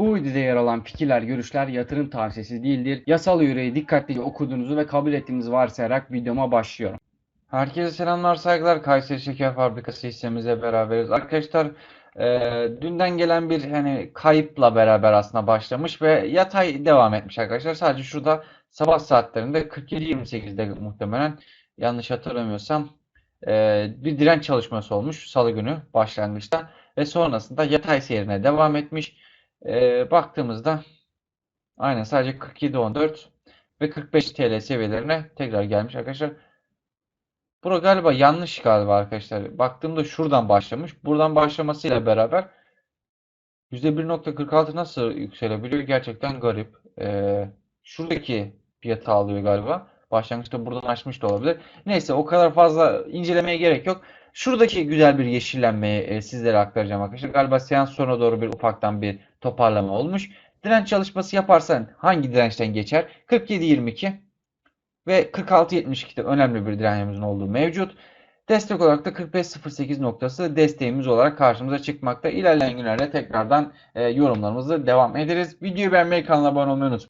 Bu videoda yer alan fikirler, görüşler yatırım tavsiyesi değildir. Yasal yüreği dikkatlice okuduğunuzu ve kabul ettiğinizi varsayarak videoma başlıyorum. Herkese selamlar, saygılar. Kayseri Şeker Fabrikası hissemizle beraberiz. Arkadaşlar e, dünden gelen bir hani kayıpla beraber aslında başlamış ve yatay devam etmiş arkadaşlar. Sadece şurada sabah saatlerinde 47-28'de muhtemelen yanlış hatırlamıyorsam e, bir direnç çalışması olmuş salı günü başlangıçta ve sonrasında yatay seyrine devam etmiş. E, baktığımızda aynen sadece 47.14 ve 45 TL seviyelerine tekrar gelmiş arkadaşlar. Bura galiba yanlış galiba arkadaşlar. Baktığımda şuradan başlamış. Buradan başlamasıyla beraber %1.46 nasıl yükselebiliyor? Gerçekten garip. Ee, şuradaki fiyatı alıyor galiba. Başlangıçta buradan açmış da olabilir. Neyse o kadar fazla incelemeye gerek yok. Şuradaki güzel bir yeşillenmeyi e, sizlere aktaracağım arkadaşlar. Galiba seans sonuna doğru bir ufaktan bir toparlama olmuş. Direnç çalışması yaparsan hangi dirençten geçer? 47.22 ve 46.72'de önemli bir direncimizin olduğu mevcut. Destek olarak da 45.08 noktası desteğimiz olarak karşımıza çıkmakta. İlerleyen günlerde tekrardan e, yorumlarımızı devam ederiz. Videoyu beğenmeyi, kanala abone olmayı unutmayın.